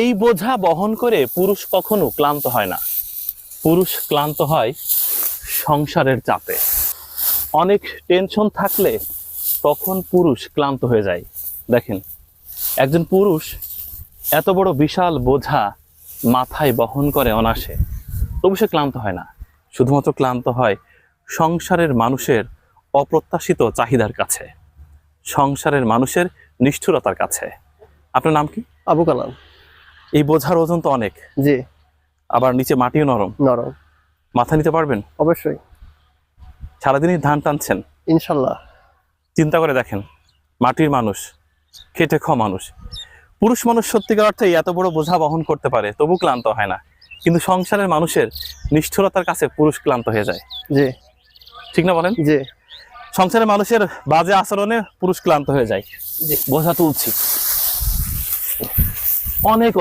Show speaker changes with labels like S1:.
S1: এই বোঝা বহন করে পুরুষ কখনো ক্লান্ত হয় না। পুরুষ ক্লান্ত হয় সংসারের চাপে। অনেক টেনশন থাকলে তখন পুরুষ ক্লান্ত হয়ে যায়। দেখেন, একজন পুরুষ এত বড় বিশাল বোঝা মাথায় বহন করে অনাসে তবু সে ক্লান্ত হয় না। শুধুমাত্র ক্লান্ত হয় সংসারের মানুষের অপ্রত্যাশিত চাহিদার কাছে, সংসারের মানুষের নিষ্ঠুরতার কাছে। আপনার নাম কি?
S2: আবু কালাম।
S1: এই বোঝার ওজন তো অনেক।
S2: জি।
S1: আবার নিচে মাটিও নরম।
S2: নরম।
S1: মাথা নিতে পারবেন?
S2: অবশ্যই।
S1: সারাদিনই ধান টানছেন?
S2: ইনশাল্লাহ।
S1: চিন্তা করে দেখেন মাটির মানুষ খেটে খাওয়া মানুষ। পুরুষ মানুষ সত্যিকার অর্থে এত বড় বোঝা বহন করতে পারে তবু ক্লান্ত হয় না। কিন্তু সংসারের মানুষের নিষ্ঠুরতার কাছে পুরুষ ক্লান্ত হয়ে যায়।
S2: জি।
S1: ঠিক না বলেন?
S2: জি।
S1: সংসারের মানুষের বাজে আচরণে পুরুষ ক্লান্ত হয়ে যায়। বোঝা তুলছি। অনেক